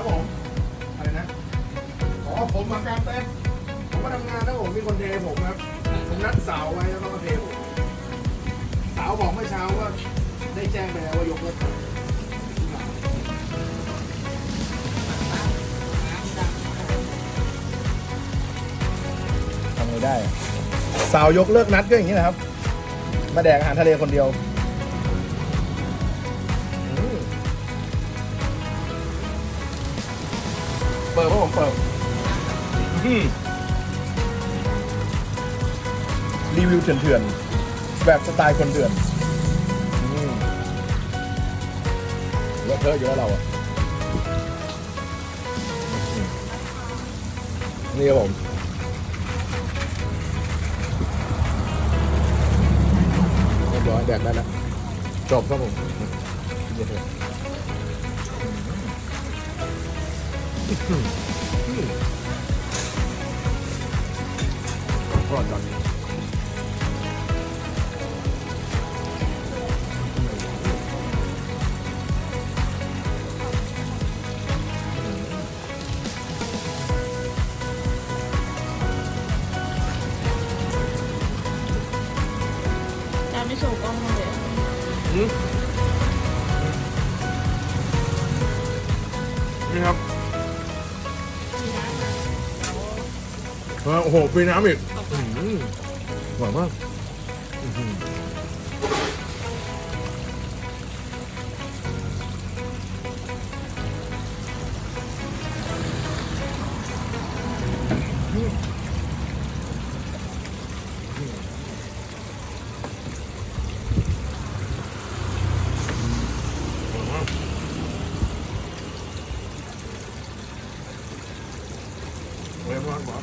ครับผม อะไรนะอ๋อผมมาการเป็นผมมาทำงานแล้วผม มีคนเทผมครับ ผมนัดสาวไว้แล้วก็มาเทผม สาวบอกเมื่อเช้าว่า ได้แจ้งไปแล้วว่ายกเลิกทำไงได้ สาวยกเลิกนัดก็อย่างนี้นะครับ มาแดกอาหารทะเลคนเดียว เปิดเพราะผมเปิดอืมรีวิวเถื่อนๆ แบบสไตล์คนเถื่อนอืมเลอะเทอะเยอะเราอะอืมนี่ครับผม เรียบร้อยแดกได้แล้วจบครับผมเดี๋ยวเถอ รอดก่อนจานไม่โชว์กล้องเลยอืมนี่ครับ เออโอ้โหฟรีน้ำอีกอื้อหือหวานมากอื้อหือ เว้ยมากกว่า